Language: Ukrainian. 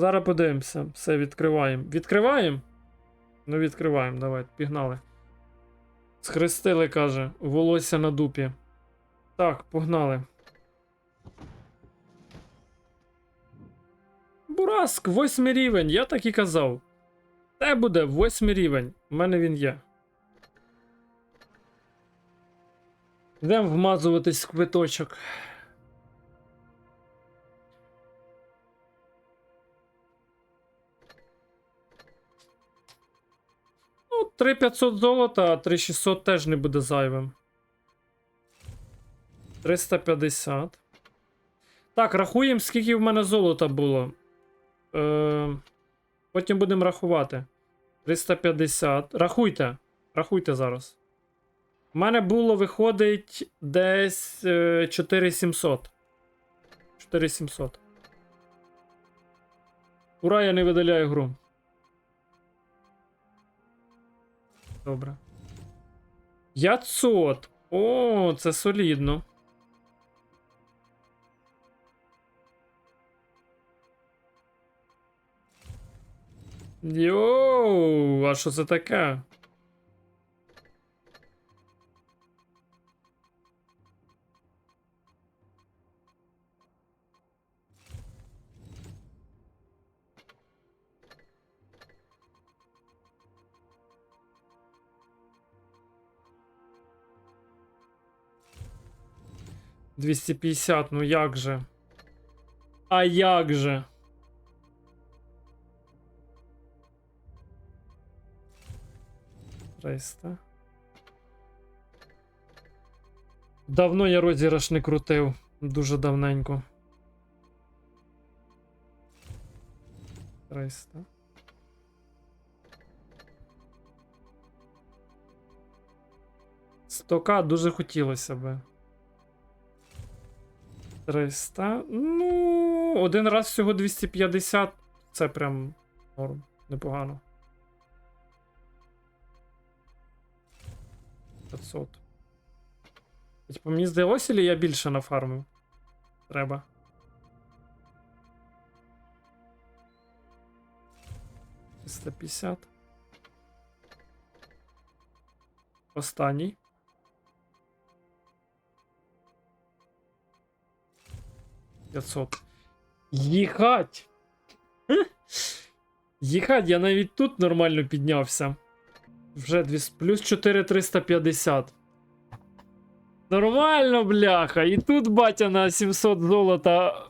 Зараз подивимося. Все, відкриваємо. Відкриваємо? Ну, відкриваємо, давай, пігнали. Схрестили, каже, волосся на дупі. Так, погнали. Бураск, восьмий рівень, я так і казав. Це буде восьмий рівень. У мене він є. Йдемо вмазуватись в квиточок. 3500 золота, а 3600 теж не буде зайвим. 350. Так, рахуємо, скільки в мене золота було. Е, потім будемо рахувати. 350. Рахуйте. Рахуйте зараз. У мене було виходить десь е, 4700. 4700. Ура, я не видаляю гру. Добре. 500. О, це солідно. Йоу, а що це таке? Двісті п'ятдесят, ну як же? А як же? Триста. Давно я розіграш не крутив. Дуже давненько. 300. Стока дуже хотілося би. 300. Ну, один раз всього 250. Це прям норм. Непогано. 500. Типа мені здалося, чи я більше нафармив? Треба. Триста п'ятдесят. Останній. П'ятсот. Їхать! Їхать, я навіть тут нормально піднявся. Вже дві... с- плюс 4350. Нормально, бляха. І тут батя на 700 золота